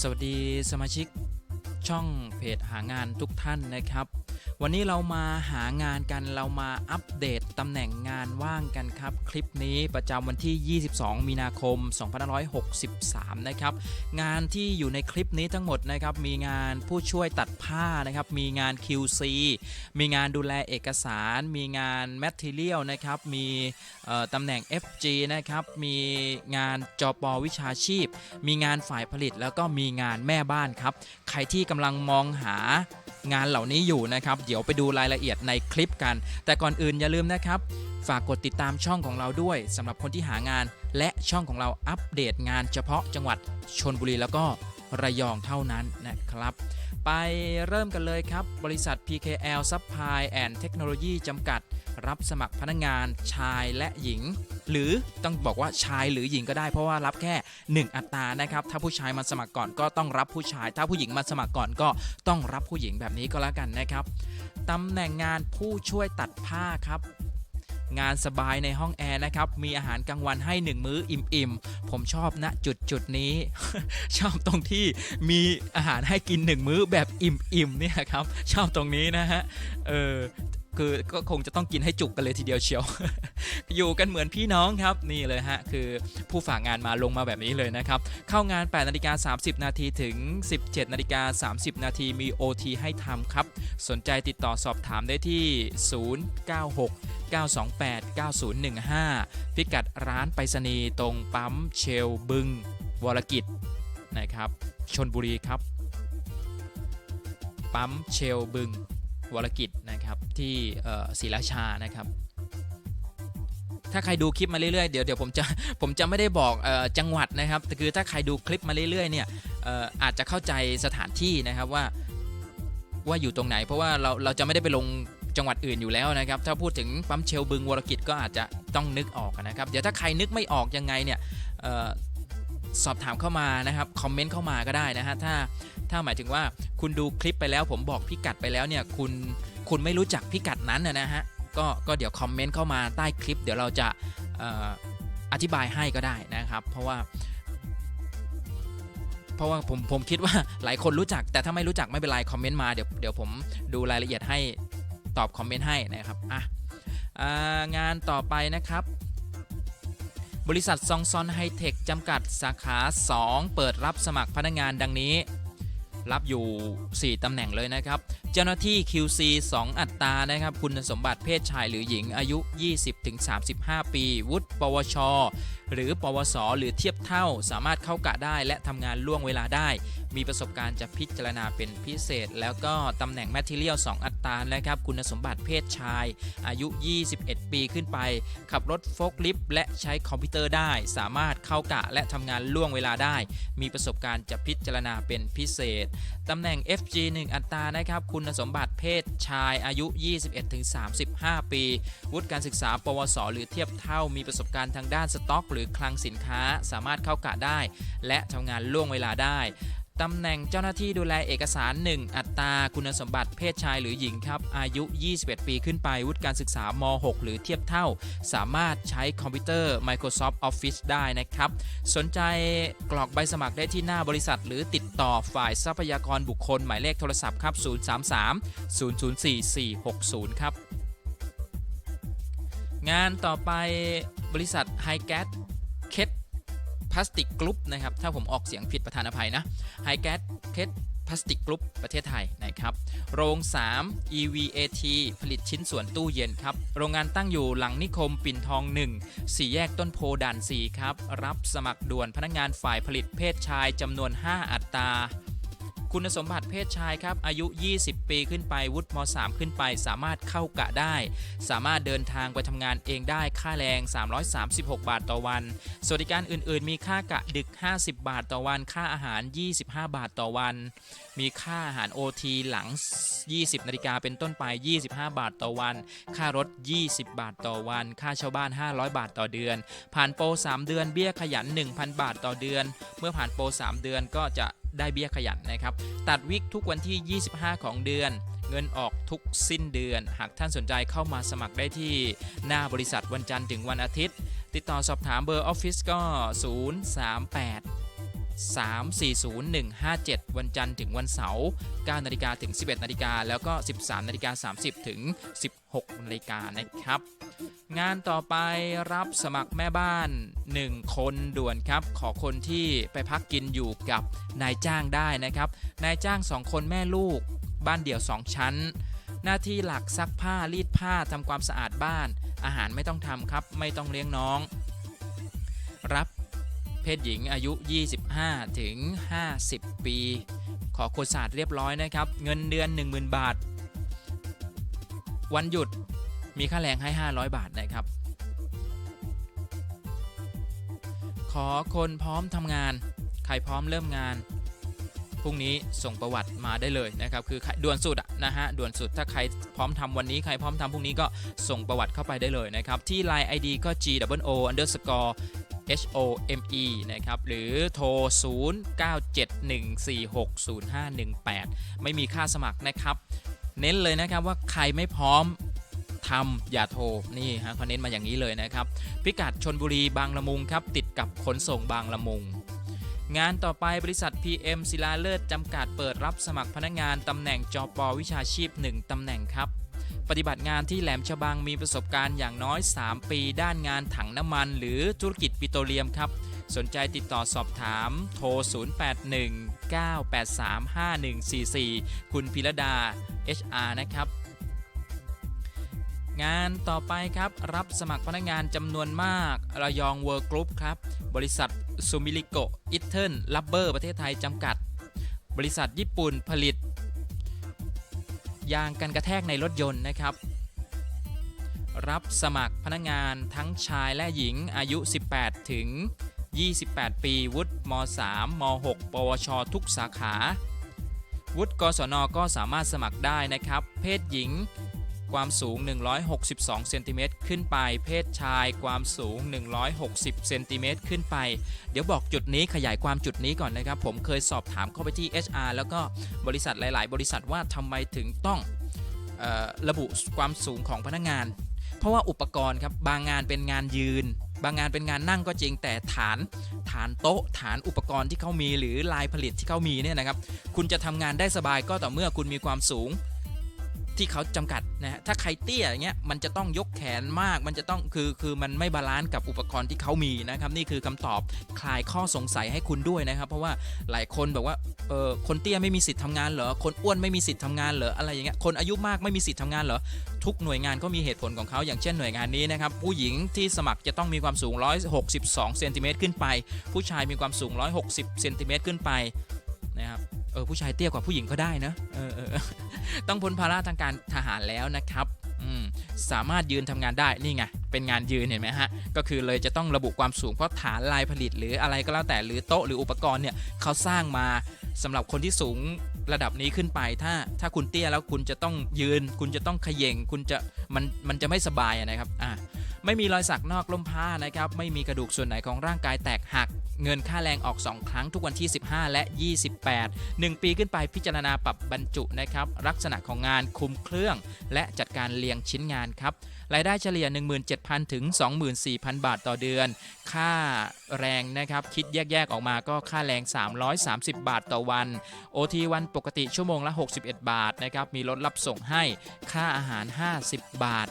สวัสดีสมาชิกช่องเพจหางานทุกท่านนะครับ วันนี้เรามาหางานกันเรามาอัปเดตตำแหน่งงานว่างกันครับ คลิปนี้ประจำวันที่ 22 มีนาคม 2563 นะครับ งานที่อยู่ในคลิปนี้ทั้งหมดนะครับมีงานผู้ช่วยตัดผ้านะครับ มีงาน QC มีงานดูแลเอกสาร มีงาน Material นะครับ มีตำแหน่ง FG นะครับ มีงานจปวิชาชีพ มีงานฝ่ายผลิตแล้วก็มีงานแม่บ้านครับ ใครที่กำลังมองหา งานเหล่านี้อยู่นะครับ เดี๋ยวไปดูรายละเอียดในคลิปกัน แต่ก่อนอื่นอย่าลืมนะครับ ฝากกดติดตามช่องของเราด้วยสำหรับคนที่หางาน และช่องของเราอัปเดตงานเฉพาะจังหวัดชนบุรีแล้วก็ระยองเท่านั้นนะครับ ไปเริ่มกันเลยครับ บริษัท PKL Supply and Technology จำกัด รับสมัครพนักงานชายและหญิง หรือต้องบอกว่าชายหรือหญิงก็ได้เพราะว่ารับแค่ 1 อัตรานะครับ ถ้าผู้ชายมาสมัครก่อนก็ต้องรับผู้ชาย ถ้าผู้หญิงมาสมัครก่อนก็ต้องรับผู้หญิงแบบนี้ก็แล้วกันนะครับตำแหน่งงานผู้ช่วยตัดผ้าครับงานสบายในห้องแอร์นะครับ มีอาหารกลางวันให้ 1 มื้ออิ่มๆ ผมชอบณจุดจุดนี้ ชอบตรงที่มีอาหารให้กิน 1 มื้อแบบอิ่มๆเนี่ยครับ ชอบตรงนี้นะฮะ เออ คือก็คงจะต้องกินให้จุกกันเลยทีเดียวเชียว อยู่กันเหมือนพี่น้องครับนี่เลยฮะคือผู้ฝากงานมาลงมาแบบนี้เลยนะครับ เข้างาน8นาฬิกา30 นาทีถึง 17นาฬิกา30 นาทีมี OT ให้ทำครับ สนใจติดต่อสอบถามได้ที่ 096 928 9015 พิกัดร้านไปรษณีย์ตรงปั๊มเชลบึง วรกิจนะครับชนบุรีครับ ปั๊มเชลบึง วรกิจนะครับที่ศรีราชานะครับ ถ้าใครดูคลิปมาเรื่อยๆเดี๋ยวเดี๋ยวผมจะผมจะไม่ได้บอกออจังหวัดนะครับแต่คือถ้าใครดูคลิปมาเรื่อยๆเนี่ยอออาจจะเข้าใจสถานที่นะครับว่าว่าอยู่ตรงไหน เพราะว่าเราเราจะไม่ได้ไปลงจังหวัดอื่นอยู่แล้วนะครับ ถ้าพูดถึงปั๊มเชลบึงวรกิจก็อาจจะต้องนึกออกนะครับ เดี๋ยวถ้าใครนึกไม่ออกยังไงเนี่ย สอบถามเข้ามานะครับคอมเมนต์เข้ามาก็ได้นะฮะถ้าถ้าหมายถึงว่าคุณดูคลิปไปแล้วผมบอกพิกัดไปแล้วเนี่ยคุณคุณไม่รู้จักพิกัดนั้นนะฮะก็ก็เดี๋ยวคอมเมนต์เข้ามาใต้คลิป เดี๋ยวเราจะออธิบายให้ก็ได้นะครับ เพราะว่า เพราะว่าผมผมคิดว่าหลายคนรู้จัก แต่ถ้าไม่รู้จักไม่เป็นไรคอมเมนต์มาเดี๋ยวเดี๋ยวผมดูรายละเอียดให้ตอบคอมเมนต์ให้นะครับอะอ่างานต่อไปนะครับ บริษัทซองซอนไฮเทคจำกัดสาขา 2 เปิดรับสมัครพนักงานดังนี้ รับอยู่ 4ตำแหน่งเลยนะครับ เจ้าหน้าที่ QC 2 อัตรานะครับ คุณสมบัติเพศชายหรือหญิงอายุ 20-35 ปี วุฒิปวช หรือปวส หรือเทียบเท่าสามารถเข้ากะได้ และทำงานล่วงเวลาได้ มีประสบการณ์จะพิจารณาเป็นพิเศษ แล้วก็ตำแหน่ง Material 2อัตรานะครับ คุณสมบัติเพศชาย อายุ 21 ปีขึ้นไป ขับรถโฟล์คลิฟต์และใช้คอมพิวเตอร์ได้ สามารถเข้ากะและทำงานล่วงเวลาได้ มีประสบการณ์จะพิจารณาเป็นพิเศษตำแหน่ง FG 1 อัตรานะครับ คุณสมบัติเพศชายอายุ 21-35 ปี วุฒิการศึกษา ปวส หรือเทียบเท่า มีประสบการณ์ทางด้านสต็อกหรือคลังสินค้าสามารถเข้ากะได้ และทำงานล่วงเวลาได้ตำแหน่งเจ้าหน้าที่ดูแลเอกสาร 1 อัตราคุณสมบัติเพศชายหรือหญิงครับ อายุ 21 ปีขึ้นไป วุฒิการศึกษาม6หรือเทียบเท่า สามารถใช้คอมพิวเตอร์ Microsoft Office ได้นะครับ สนใจกรอกใบสมัครได้ที่หน้าบริษัท หรือติดต่อฝ่ายทรัพยากรบุคคล หมายเลขโทรศัพท์ครับ 033 004 460 ครับ งานต่อไปบริษัทไฮแก s เคท พลาสติกกรุ๊ปนะครับ ถ้าผมออกเสียงผิดประธานอภัยนะไฮแก s เคสพลาสติกกรุ๊ปประเทศไทยนะครับ โรง 3 EVAT ผลิตชิ้นส่วนตู้เย็นครับ โรงงานตั้งอยู่หลังนิคมปิ่นทอง 1 สี่แยกต้นโพด่าน 4 ครับ รับสมัครด่วนพนักงานฝ่ายผลิตเพศชายจำนวน 5 อัตรา คุณสมบัติเพศชายครับ อายุ 20 ปีขึ้นไปวุฒิม .3 ขึ้นไป สามารถเข้ากะได้ สามารถเดินทางไปทำงานเองได้ค่าแรง 336 บาทต่อวัน สวัสดิการอื่น ๆ มีค่ากะดึก 50 บาทต่อวัน ค่าอาหาร 25 บาทต่อวัน มีค่าอาหาร OT หลัง 20 นาฬิกาเป็นต้นไป 25 บาทต่อวัน ค่ารถ 20 บาทต่อวัน ค่าเช่าบ้าน 500 บาทต่อเดือน ผ่านโปร 3 เดือนเบี้ยขยัน 1,000 บาทต่อเดือน เมื่อผ่านโปร 3 เดือนก็จะ ได้เบี้ยขยันนะครับ ตัดวิกทุกวันที่ 25 ของเดือน เงินออกทุกสิ้นเดือน หากท่านสนใจเข้ามาสมัครได้ที่ หน้าบริษัทวันจันทร์ถึงวันอาทิตย์ ติดต่อสอบถามเบอร์ออฟฟิศก็ 038 340157 วันจันทร์ถึงวันเสาร์9นาฬิกาถึง 11นาฬิกาแล้วก็ 13นาฬิกา30 ถึง 16นาฬิกานะครับ งานต่อไปรับสมัครแม่บ้าน 1 คนด่วนครับ ขอคนที่ไปพักกินอยู่กับนายจ้างได้นะครับ นายจ้าง 2 คนแม่ลูก บ้านเดี่ยว 2 ชั้น หน้าที่หลักซักผ้ารีดผ้าทำความสะอาดบ้าน อาหารไม่ต้องทำครับ ไม่ต้องเลี้ยงน้อง รับ เพศหญิงอายุ 25 ถึง 50 ปี ขอโคดศาสตร์เรียบร้อยนะครับ เงินเดือน 10,000 บาท วันหยุดมีค่าแรงให้ 500 บาทนะครับ ขอคนพร้อมทำงาน ใครพร้อมเริ่มงานพรุ่งนี้ส่งประวัติมาได้เลยนะครับคือด่วนสุดนะฮะด่วนสุดถ้าใครพร้อมทำวันนี้ใครพร้อมทำพรุ่งนี้ก็ส่งประวัติเข้าไปได้เลยนะครับที่ Line ID ก็ G W O underscore H O M E นะครับหรือโทร 0971460518 ไม่มีค่าสมัครนะครับ เน้นเลยนะครับว่าใครไม่พร้อมทำอย่าโทรนี่ฮะเขาเน้นมาอย่างนี้เลยนะครับ พิกัดชนบุรีบางละมุงครับ ติดกับขนส่งบางละมุง งานต่อไปบริษัท PM ศิลาเลิศจำกัดเปิดรับสมัครพนักงานตำแหน่งจอปอวิชาชีพ 1ตำแหน่งครับ ปฏิบัติงานที่แหลมฉบังมีประสบการณ์อย่างน้อย 3 ปี ด้านงานถังน้ำมัน หรือธุรกิจปิโตรเลียมครับ สนใจติดต่อสอบถาม โทร 0819835144 คุณพิรดา HR นะครับงานต่อไปครับ รับสมัครพนักงานจำนวนมากระยองเวิร์กรุ๊ปครับ บริษัทซูมิลิโกอิตเทิลลับเบอร์ประเทศไทยจำกัด บริษัทญี่ปุ่นผลิต ยางกันกระแทกในรถยนต์นะครับ รับสมัครพนักงานทั้งชายและหญิงอายุ 18 ถึง 28 ปีวุฒิม 3 ม 6 ปวช ทุกสาขา วุฒิกศนก็สามารถสมัครได้นะครับ เพศหญิง ความสูง 162เซนติเมตรขึ้นไป เพศชายความสูง 160เซนติเมตรขึ้นไป เดี๋ยวบอกจุดนี้ขยายความจุดนี้ก่อนนะครับ ผมเคยสอบถามเข้าไปที่ HR แล้วก็บริษัทหลาย ๆ บริษัทว่าทำไมถึงต้องออระบุความสูงของพนักงาน เพราะว่าอุปกรณ์ครับบางงานเป็นงานยืน บางงานเป็นงานนั่งก็จริงแต่ฐานฐานโต๊ะฐานอุปกรณ์ที่เขามีหรือลายผลิตที่เขามีเนี่ยนะครับ คุณจะทำงานได้สบายก็ต่อเมื่อคุณมีความสูง ที่เขาจำกัดนะฮะถ้าใครเตี้ยอย่างเงี้ยมันจะต้องยกแขนมาก มันจะต้องคือคือมันไม่บาลานซ์กับอุปกรณ์ที่เขามีนะครับนี่คือคำตอบคลายข้อสงสัยให้คุณด้วยนะครับ เพราะว่าหลายคนบอกว่าเออคนเตี้ยไม่มีสิทธิ์ทำงานเหรอคนอ้วนไม่มีสิทธิ์ทำงานเหรออะไรอย่างเงี้ยคนอายุมากไม่มีสิทธิ์ทำงานเหรอทุกหน่วยงานก็มีเหตุผลของเขาอย่างเช่นหน่วยงานนี้นะครับผู้หญิงที่สมัครจะต้องมีความสูง 162เซนติเมตรขึ้นไป ผู้ชายมีความสูง 160เซนติเมตรขึ้นไปนะครับ เออผู้ชายเตี้ยกว่าผู้หญิงก็ได้นะเออเออต้องพ้นภาระทางการทหารแล้วนะครับสามารถยืนทำงานได้นี่ไงเป็นงานยืนเห็นไหมฮะก็คือเลยจะต้องระบุความสูงเพราะฐานลายผลิต หรืออะไรก็แล้วแต่หรือโต๊ะหรืออุปกรณ์เนี่ยเขาสร้างมาสำหรับคนที่สูงระดับนี้ขึ้นไป ถ้าถ้าคุณเตี้ยแล้วคุณจะต้องยืน คุณจะต้องเขย่งคุณจะมันมันจะไม่สบายนะครับอ่า ไม่มีรอยสักนอกล่มผ้านะครับ ไม่มีกระดูกส่วนไหนของร่างกายแตกหัก เงินค่าแรงออก 2 ครั้งทุกวันที่ 15 และ 28 1 ปีขึ้นไปพิจารณาปรับบรรจุนะครับ ลักษณะของงานคุมเครื่อง และจัดการเรียงชิ้นงานครับ รายได้เฉลี่ย 17,000 ถึง 24,000 บาทต่อเดือน ค่าแรงนะครับ คิดแยกๆออกมาก็ค่าแรง 330 บาทต่อวัน OT วันปกติชั่วโมงละ 61 บาทนะครับ มีรถรับส่งให้ ค่าอาหาร 50 บาท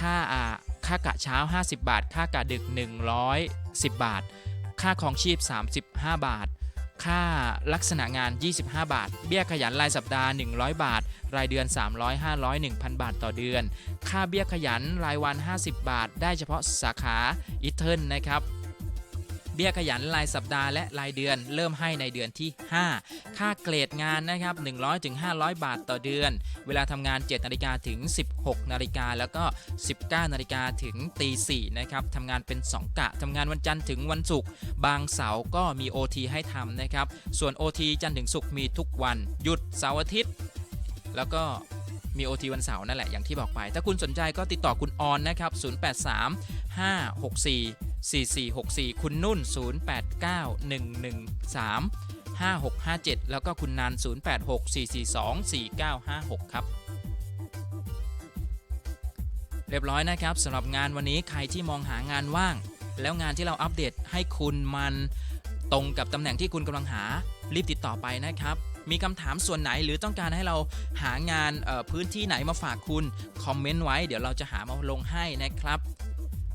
ค่าอ่า ค่ากะเช้า 50 บาท ค่ากะดึก 110 บาท ค่าของชีพ 35 บาท ค่าลักษณะงาน 25 บาท เบี้ยขยันรายสัปดาห์ 100 บาท รายเดือน 300 500 1,000 บาทต่อเดือน ค่าเบี้ยขยันรายวัน 50 บาท ได้เฉพาะสาขาอิทเทิลนะครับ เบี้ยขยันรายสัปดาห์และรายเดือน เริ่มให้ในเดือนที่ 5 ค่าเกรดงานนะครับ100ถึง500 บาทต่อเดือน เวลาทำงาน 7นาฬิกาถึง 16นาฬิกาแล้วก็ 19นาฬิกาถึงตี4นะครับทำงานเป็น 2 กะทำงานวันจันทร์ถึงวันศุกร์บางเสาร์ก็มี OT ให้ทำนะครับส่วน OT จันทร์ถึงศุกร์มีทุกวันหยุดเสาร์อาทิตย์ แล้วก็มี OT วันเสาร์นั่นแหละอย่างที่บอกไป ถ้าคุณสนใจก็ติดต่อคุณออนนะครับ 083 564 4464 คุณนุ่น 089 113 5657 แล้วก็คุณนัน086 442 4956 ครับ เรียบร้อยนะครับสำหรับงานวันนี้ใครที่มองหางานว่าง แล้วงานที่เราอัปเดตให้คุณมันตรงกับตำแหน่งที่คุณกำลังหา รีบติดต่อไปนะครับมีคำถามส่วนไหนหรือต้องการให้เราหางานพื้นที่ไหนมาฝากคุณ คอมเมนต์ไว้ เดี๋ยวเราจะหามาลงให้นะครับ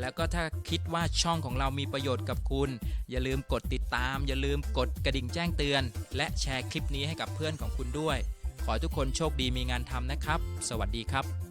แล้วก็ถ้าคิดว่าช่องของเรามีประโยชน์กับคุณ อย่าลืมกดติดตาม อย่าลืมกดกระดิ่งแจ้งเตือน และแชร์คลิปนี้ให้กับเพื่อนของคุณด้วย ขอทุกคนโชคดีมีงานทำนะครับ สวัสดีครับ